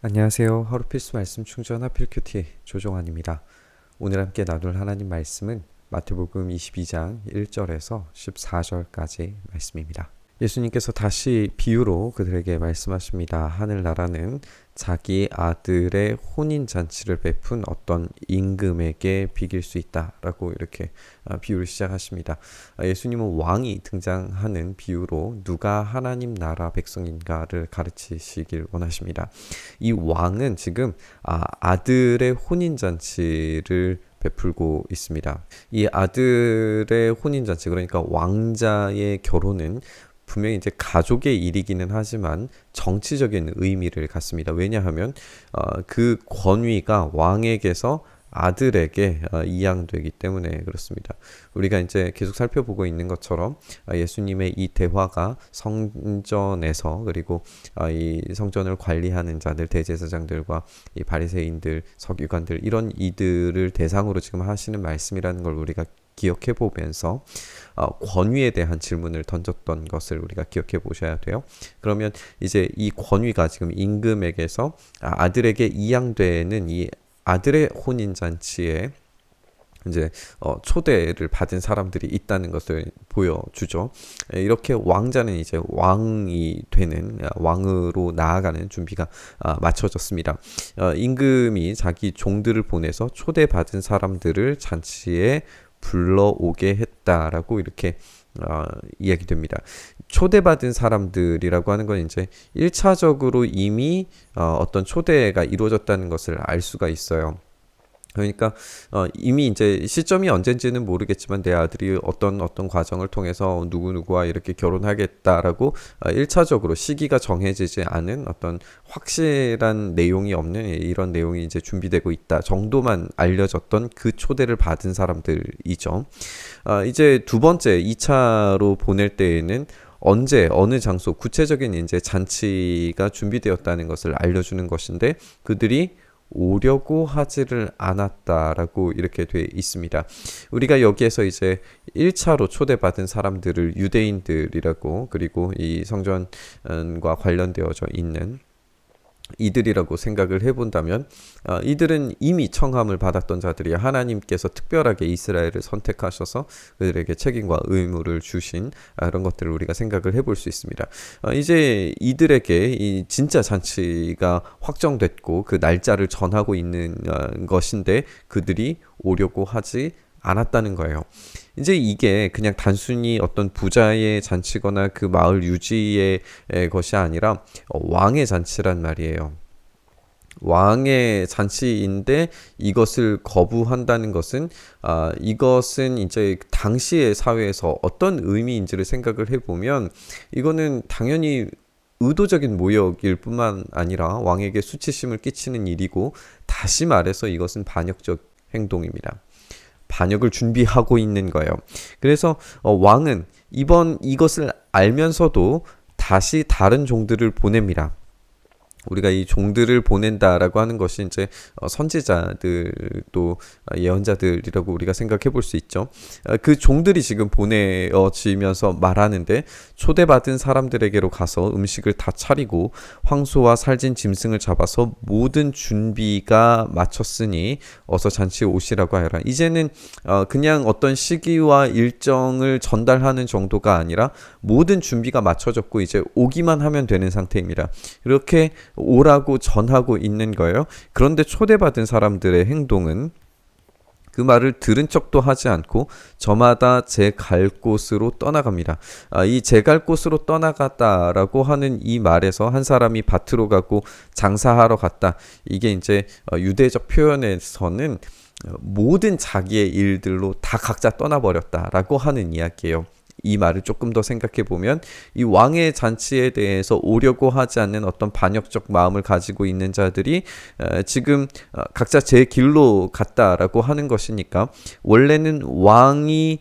안녕하세요. 하루 필수 말씀 충전 하필 큐티 조종환입니다. 오늘 함께 나눌 하나님 말씀은 마태복음 22장 1절에서 14절까지 말씀입니다. 예수님께서 다시 비유로 그들에게 말씀하십니다. 하늘나라는 자기 아들의 혼인 잔치를 베푼 어떤 임금에게 비길 수 있다라고 이렇게 아, 비유를 시작하십니다. 아, 예수님은 왕이 등장하는 비유로 누가 하나님 나라 백성인가를 가르치시길 원하십니다. 이 왕은 지금 아, 아들의 혼인 잔치를 베풀고 있습니다. 이 아들의 혼인 잔치 그러니까 왕자의 결혼은 분명히 이제 가족의 일이기는 하지만 정치적인 의미를 갖습니다. 왜냐하면 어, 그 권위가 왕에게서 아들에게 어, 이양되기 때문에 그렇습니다. 우리가 이제 계속 살펴보고 있는 것처럼 어, 예수님의 이 대화가 성전에서 그리고 어, 이 성전을 관리하는 자들 대제사장들과 이 바리새인들 서기관들 이런 이들을 대상으로 지금 하시는 말씀이라는 걸 우리가 기억해 보면서 어, 권위에 대한 질문을 던졌던 것을 우리가 기억해 보셔야 돼요. 그러면 이제 이 권위가 지금 임금에게서 아, 아들에게 이양되는 이 아들의 혼인 잔치에 이제 어, 초대를 받은 사람들이 있다는 것을 보여주죠. 에, 이렇게 왕자는 이제 왕이 되는 아, 왕으로 나아가는 준비가 아, 마쳐졌습니다. 어, 임금이 자기 종들을 보내서 초대받은 사람들을 잔치에 불러오게 했다라고 이렇게 어, 이야기됩니다. 초대받은 사람들이라고 하는 건 이제 1차적으로 이미 어, 어떤 초대가 이루어졌다는 것을 알 수가 있어요. 그러니까 어, 이미 이제 시점이 언젠지는 모르겠지만 내 아들이 어떤 어떤 과정을 통해서 누구 누구와 이렇게 결혼하겠다라고 어, 1차적으로 시기가 정해지지 않은 어떤 확실한 내용이 없는 이런 내용이 이제 준비되고 있다 정도만 알려졌던 그 초대를 받은 사람들이죠. 어, 이제 두 번째 2차로 보낼 때에는 언제 어느 장소 구체적인 이제 잔치가 준비되었다는 것을 알려주는 것인데 그들이 오려고 하지를 않았다라고 이렇게 돼 있습니다. 우리가 여기에서 이제 1차로 초대받은 사람들을 유대인들이라고 그리고 이 성전과 관련되어져 있는 이들이라고 생각을 해본다면 어, 이들은 이미 청함을 받았던 자들이 하나님께서 특별하게 이스라엘을 선택하셔서 그들에게 책임과 의무를 주신 아, 그런 것들을 우리가 생각을 해볼 수 있습니다. 어, 이제 이들에게 이 진짜 잔치가 확정됐고 그 날짜를 전하고 있는 어, 것인데 그들이 오려고 하지 않았다는 거예요. 이제 이게 그냥 단순히 어떤 부자의 잔치거나 그 마을 유지의 것이 아니라 왕의 잔치란 말이에요. 왕의 잔치인데 이것을 거부한다는 것은 아 이것은 이제 당시의 사회에서 어떤 의미인지를 생각을 해보면 이거는 당연히 의도적인 모욕일 뿐만 아니라 왕에게 수치심을 끼치는 일이고 다시 말해서 이것은 반역적 행동입니다. 반역을 준비하고 있는 거예요. 그래서 어, 왕은 이번 이것을 알면서도 다시 다른 종들을 보냅니다. 우리가 이 종들을 보낸다라고 하는 것이 이제 어, 선지자들 또 예언자들이라고 우리가 생각해 볼 수 있죠. 어, 그 종들이 지금 보내어지면서 말하는데 초대받은 사람들에게로 가서 음식을 다 차리고 황소와 살진 짐승을 잡아서 모든 준비가 마쳤으니 어서 잔치에 오시라고 하여라. 이제는 어, 그냥 어떤 시기와 일정을 전달하는 정도가 아니라 모든 준비가 마쳐졌고 이제 오기만 하면 되는 상태입니다. 이렇게 오라고 전하고 있는 거예요. 그런데 초대받은 사람들의 행동은 그 말을 들은 척도 하지 않고 저마다 제 갈 곳으로 떠나갑니다. 아, 이 제 갈 곳으로 떠나갔다라고 하는 이 말에서 한 사람이 밭으로 가고 장사하러 갔다. 이게 이제 어, 유대적 표현에서는 모든 자기의 일들로 다 각자 떠나버렸다라고 하는 이야기예요. 이 말을 조금 더 생각해 보면 이 왕의 잔치에 대해서 오려고 하지 않는 어떤 반역적 마음을 가지고 있는 자들이 지금 어, 각자 제 길로 갔다라고 하는 것이니까 원래는 왕이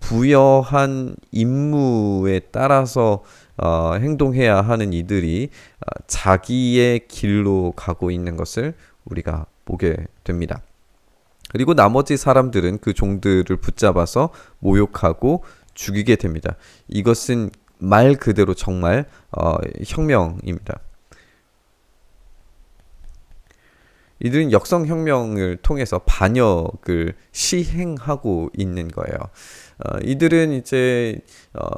부여한 임무에 따라서 어, 행동해야 하는 이들이 어, 자기의 길로 가고 있는 것을 우리가 보게 됩니다. 그리고 나머지 사람들은 그 종들을 붙잡아서 모욕하고 죽이게 됩니다. 이것은 말 그대로 정말 어, 혁명입니다. 이들은 역성혁명을 통해서 반역을 시행하고 있는 거예요. 어, 이들은 이제 어,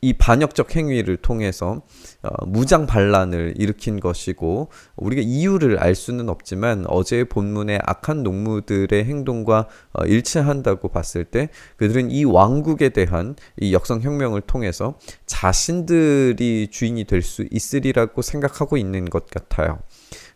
이 반역적 행위를 통해서 어, 무장 반란을 일으킨 것이고 우리가 이유를 알 수는 없지만 어제의 본문의 악한 농무들의 행동과 어, 일치한다고 봤을 때 그들은 이 왕국에 대한 이 역성 혁명을 통해서 자신들이 주인이 될 수 있으리라고 생각하고 있는 것 같아요.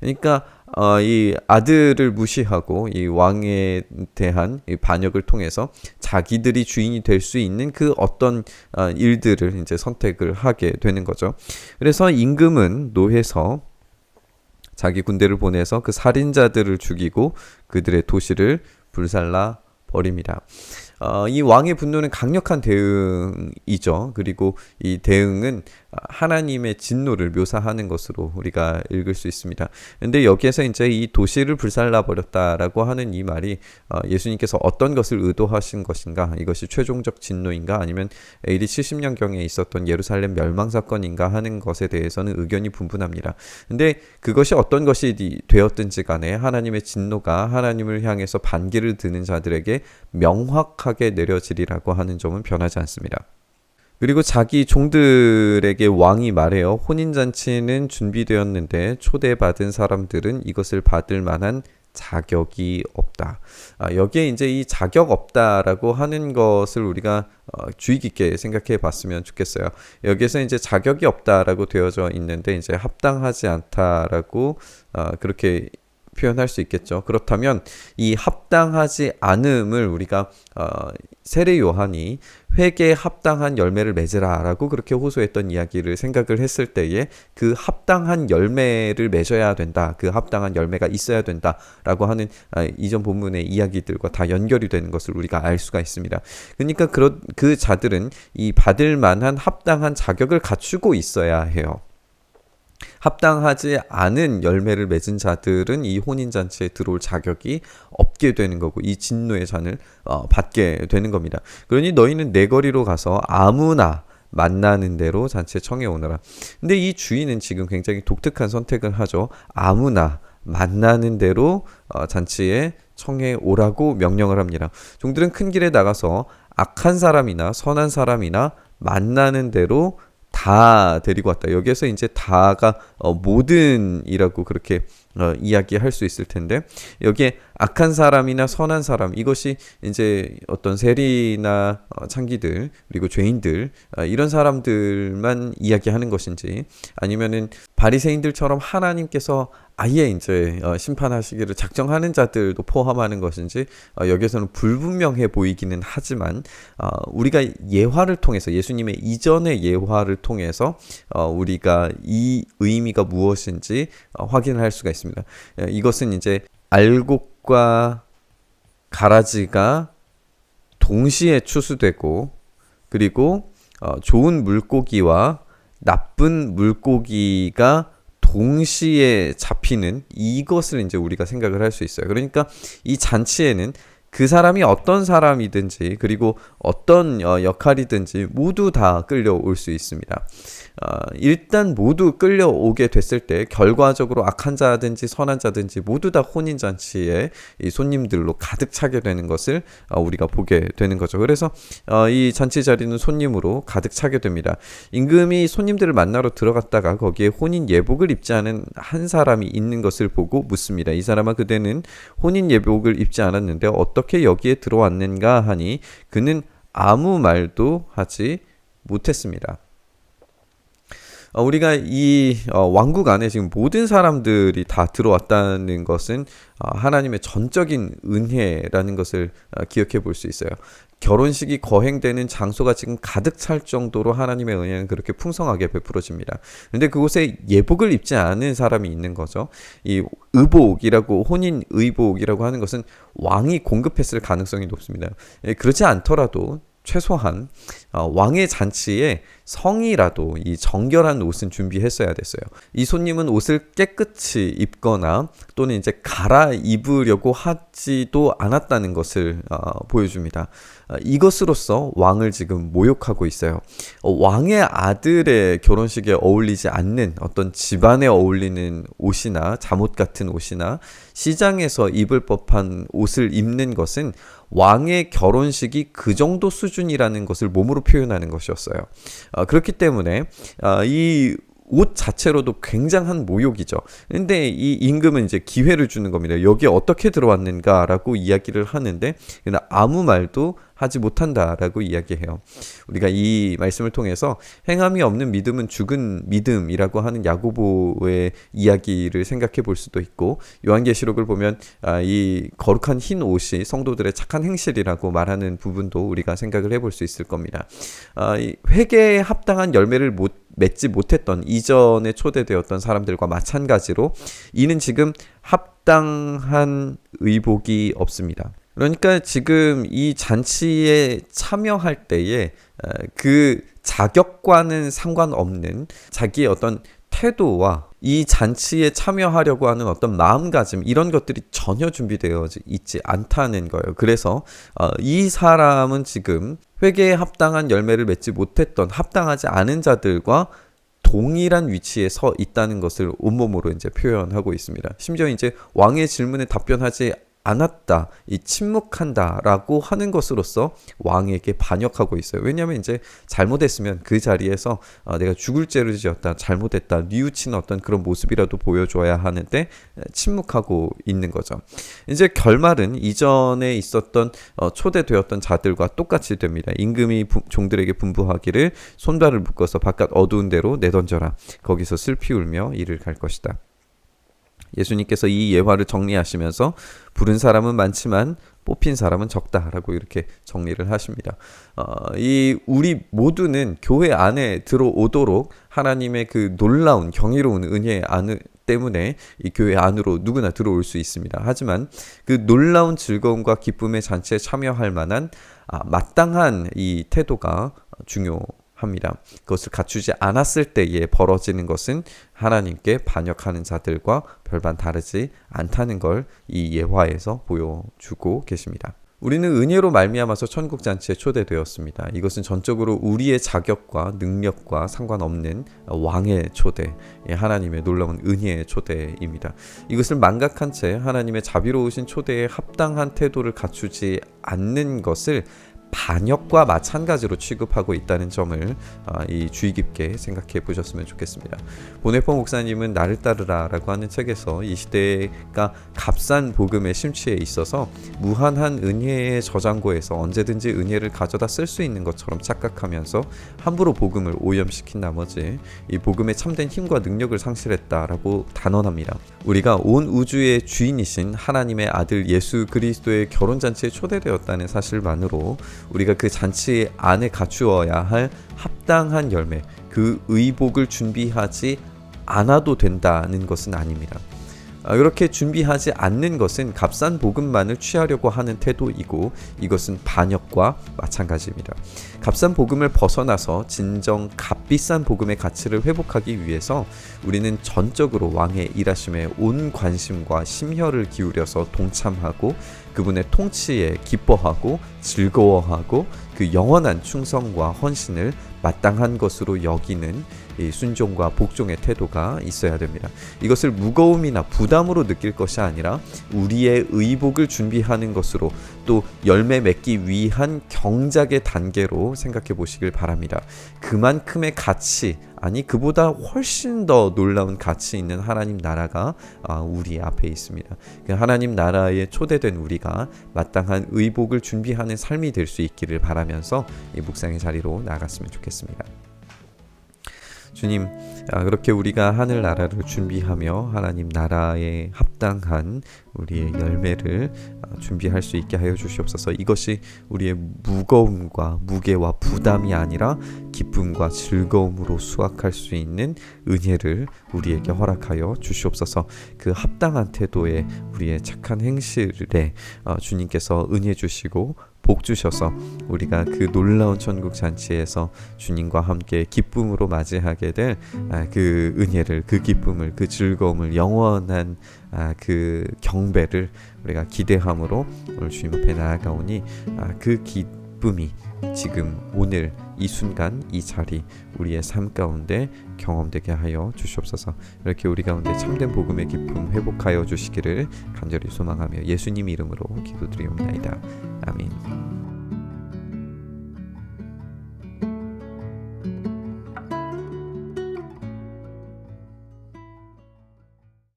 그러니까 어, 이 아들을 무시하고 이 왕에 대한 이 반역을 통해서 자기들이 주인이 될 수 있는 그 어떤 어, 일들을 이제 선택을 하게 되는 거죠. 그래서 임금은 노해서 자기 군대를 보내서 그 살인자들을 죽이고 그들의 도시를 불살라 버립니다. 어, 이 왕의 분노는 강력한 대응이죠. 그리고 이 대응은 하나님의 진노를 묘사하는 것으로 우리가 읽을 수 있습니다. 근데 여기에서 이제 이 도시를 불살라 버렸다라고 하는 이 말이 어, 예수님께서 어떤 것을 의도하신 것인가? 이것이 최종적 진노인가? 아니면 AD 70년 경에 있었던 예루살렘 멸망 사건인가 하는 것에 대해서는 의견이 분분합니다. 근데 그것이 어떤 것이 되었든지 간에 하나님의 진노가 하나님을 향해서 반기를 드는 자들에게 명확하게 내려지리라고 하는 점은 변하지 않습니다. 그리고 자기 종들에게 왕이 말해요. 혼인잔치는 준비되었는데 초대받은 사람들은 이것을 받을 만한 자격이 없다. 아, 여기에 이제 이 자격 없다라고 하는 것을 우리가 어, 주의 깊게 생각해 봤으면 좋겠어요. 여기에서 이제 자격이 없다라고 되어져 있는데 이제 합당하지 않다라고 어, 그렇게 표현할 수 있겠죠. 그렇다면 이 합당하지 않음을 우리가 어, 세례 요한이 회개에 합당한 열매를 맺으라라고 그렇게 호소했던 이야기를 생각을 했을 때에 그 합당한 열매를 맺어야 된다. 그 합당한 열매가 있어야 된다라고 하는 아, 이전 본문의 이야기들과 다 연결이 되는 것을 우리가 알 수가 있습니다. 그러니까 그런 그 자들은 이 받을 만한 합당한 자격을 갖추고 있어야 해요. 합당하지 않은 열매를 맺은 자들은 이 혼인잔치에 들어올 자격이 없게 되는 거고 이 진노의 잔을 어, 받게 되는 겁니다. 그러니 너희는 내 거리로 가서 아무나 만나는 대로 잔치에 청해 오너라. 근데 이 주인은 지금 굉장히 독특한 선택을 하죠. 아무나 만나는 대로 어, 잔치에 청해 오라고 명령을 합니다. 종들은 큰 길에 나가서 악한 사람이나 선한 사람이나 만나는 대로 다 데리고 왔다. 여기에서 이제 다가 어, 모든이라고 그렇게 어, 이야기할 수 있을 텐데 여기에 악한 사람이나 선한 사람 이것이 이제 어떤 세리나 어, 창기들 그리고 죄인들 어, 이런 사람들만 이야기하는 것인지 아니면은 바리새인들처럼 하나님께서 아예 이제 어, 심판하시기를 작정하는 자들도 포함하는 것인지 어, 여기서는 불분명해 보이기는 하지만 어, 우리가 예화를 통해서 예수님의 이전의 예화를 통해서 어, 우리가 이 의미가 무엇인지 어, 확인할 수가 있습니다. 예, 이것은 이제 알곡과 가라지가 동시에 추수되고 그리고 어, 좋은 물고기와 나쁜 물고기가 동시에 잡히는 이것을 이제 우리가 생각을 할 수 있어요. 그러니까 이 잔치에는 그 사람이 어떤 사람이든지 그리고 어떤 어, 역할이든지 모두 다 끌려올 수 있습니다. 어, 일단 모두 끌려오게 됐을 때 결과적으로 악한 자든지 선한 자든지 모두 다 혼인 잔치에 이 손님들로 가득 차게 되는 것을 어, 우리가 보게 되는 거죠. 그래서 어, 이 잔치 자리는 손님으로 가득 차게 됩니다. 임금이 손님들을 만나러 들어갔다가 거기에 혼인 예복을 입지 않은 한 사람이 있는 것을 보고 묻습니다. 이 사람아 그대는 혼인 예복을 입지 않았는데 어 떻게 여기에 들어왔는가 하니 그는 아무 말도 하지 못했습니다. 어, 우리가 이 어, 왕국 안에 지금 모든 사람들이 다 들어왔다는 것은 어, 하나님의 전적인 은혜라는 것을 어, 기억해 볼 수 있어요. 결혼식이 거행되는 장소가 지금 가득 찰 정도로 하나님의 은혜는 그렇게 풍성하게 베풀어집니다. 근데 그곳에 예복을 입지 않은 사람이 있는 거죠. 이 의복이라고 혼인 의복이라고 하는 것은 왕이 공급했을 가능성이 높습니다. 예, 그렇지 않더라도 최소한 어, 왕의 잔치에 성이라도 이 정결한 옷은 준비했어야 됐어요. 이 손님은 옷을 깨끗이 입거나 또는 이제 갈아 입으려고 하지도 않았다는 것을 어, 보여줍니다. 어, 이것으로서 왕을 지금 모욕하고 있어요. 어, 왕의 아들의 결혼식에 어울리지 않는 어떤 집안에 어울리는 옷이나 잠옷 같은 옷이나 시장에서 입을 법한 옷을 입는 것은 왕의 결혼식이 그 정도 수준이라는 것을 몸으로 표현하는 것이었어요. 어, 그렇기 때문에 어, 이옷 자체로도 굉장한 모욕이죠. 근데 이 임금은 이제 기회를 주는 겁니다. 여기에 어떻게 들어왔는가라고 이야기를 하는데 아무 말도 하지 못한다라고 이야기해요. 우리가 이 말씀을 통해서 행함이 없는 믿음은 죽은 믿음이라고 하는 야고보의 이야기를 생각해 볼 수도 있고 요한계시록을 보면 아, 이 거룩한 흰 옷이 성도들의 착한 행실이라고 말하는 부분도 우리가 생각을 해볼 수 있을 겁니다. 아, 회개에 합당한 열매를 못 맺지 못했던 이전에 초대되었던 사람들과 마찬가지로 이는 지금 합당한 의복이 없습니다. 그러니까 지금 이 잔치에 참여할 때에 그 자격과는 상관없는 자기의 어떤 태도와 이 잔치에 참여하려고 하는 어떤 마음가짐 이런 것들이 전혀 준비되어 있지 않다는 거예요. 그래서 어, 이 사람은 지금 회개에 합당한 열매를 맺지 못했던 합당하지 않은 자들과 동일한 위치에 서 있다는 것을 온몸으로 이제 표현하고 있습니다. 심지어 이제 왕의 질문에 답변하지 않았다, 이 침묵한다라고 하는 것으로서 왕에게 반역하고 있어요. 왜냐하면 이제 잘못했으면 그 자리에서 어, 내가 죽을 죄를 지었다, 잘못했다, 뉘우치는 어떤 그런 모습이라도 보여줘야 하는데 침묵하고 있는 거죠. 이제 결말은 이전에 있었던 어, 초대되었던 자들과 똑같이 됩니다. 임금이 부, 종들에게 분부하기를 손발을 묶어서 바깥 어두운 데로 내던져라. 거기서 슬피 울며 이를 갈 것이다. 예수님께서 이 예화를 정리하시면서 부른 사람은 많지만 뽑힌 사람은 적다라고 이렇게 정리를 하십니다. 어, 이 우리 모두는 교회 안에 들어오도록 하나님의 그 놀라운 경이로운 은혜 안 때문에 이 교회 안으로 누구나 들어올 수 있습니다. 하지만 그 놀라운 즐거움과 기쁨의 잔치에 참여할 만한 아, 마땅한 이 태도가 중요. 합니다. 그것을 갖추지 않았을 때에 벌어지는 것은 하나님께 반역하는 자들과 별반 다르지 않다는 걸 이 예화에서 보여주고 계십니다. 우리는 은혜로 말미암아서 천국 잔치에 초대되었습니다. 이것은 전적으로 우리의 자격과 능력과 상관없는 왕의 초대, 하나님의 놀라운 은혜의 초대입니다. 이것을 망각한 채 하나님의 자비로우신 초대에 합당한 태도를 갖추지 않는 것을 반역과 마찬가지로 취급하고 있다는 점을 아, 이 주의 깊게 생각해 보셨으면 좋겠습니다. 보네포 목사님은 나를 따르라라고 하는 책에서 이 시대가 값싼 복음의 심취에 있어서 무한한 은혜의 저장고에서 언제든지 은혜를 가져다 쓸 수 있는 것처럼 착각하면서 함부로 복음을 오염시킨 나머지 이 복음의 참된 힘과 능력을 상실했다라고 단언합니다. 우리가 온 우주의 주인이신 하나님의 아들 예수 그리스도의 결혼 잔치에 초대되었다는 사실만으로 우리가 그 잔치 안에 갖추어야 할 합당한 열매, 그 의복을 준비하지 않아도 된다는 것은 아닙니다. 아, 이렇게 준비하지 않는 것은 값싼 복음만을 취하려고 하는 태도이고 이것은 반역과 마찬가지입니다. 값싼 복음을 벗어나서 진정 값비싼 복음의 가치를 회복하기 위해서 우리는 전적으로 왕의 일하심에 온 관심과 심혈을 기울여서 동참하고 그분의 통치에 기뻐하고 즐거워하고 그 영원한 충성과 헌신을 마땅한 것으로 여기는 순종과 복종의 태도가 있어야 됩니다. 이것을 무거움이나 부담으로 느낄 것이 아니라 우리의 의복을 준비하는 것으로 또 열매 맺기 위한 경작의 단계로 생각해 보시길 바랍니다. 그만큼의 가치 아니 그보다 훨씬 더 놀라운 가치 있는 하나님 나라가 아, 우리 앞에 있습니다. 그 하나님 나라에 초대된 우리가 마땅한 의복을 준비하는 삶이 될 수 있기를 바라면서 이 묵상의 자리로 나갔으면 좋겠습니다. 주님, 아, 그렇게 우리가 하늘 나라를 준비하며 하나님 나라에 합당한 우리의 열매를 아, 준비할 수 있게 하여 주시옵소서. 이것이 우리의 무거움과 무게와 부담이 아니라 기쁨과 즐거움으로 수확할 수 있는 은혜를 우리에게 허락하여 주시옵소서. 그 합당한 태도에 우리의 착한 행실에 아, 주님께서 은혜 주시고 복 주셔서 우리가 그 놀라운 천국 잔치에서 주님과 함께 기쁨으로 맞이하게 될 그 은혜를 그 기쁨을 그 즐거움을 영원한 아, 그 경배를 우리가 기대함으로 오늘 주님 앞에 나아가오니 아, 그 기쁨이 지금 오늘 이 순간 이 자리 우리의 삶 가운데 경험되게 하여 주시옵소서. 이렇게 우리 가운데 참된 복음의 기쁨 회복하여 주시기를 간절히 소망하며 예수님 이름으로 기도드리옵나이다. 아멘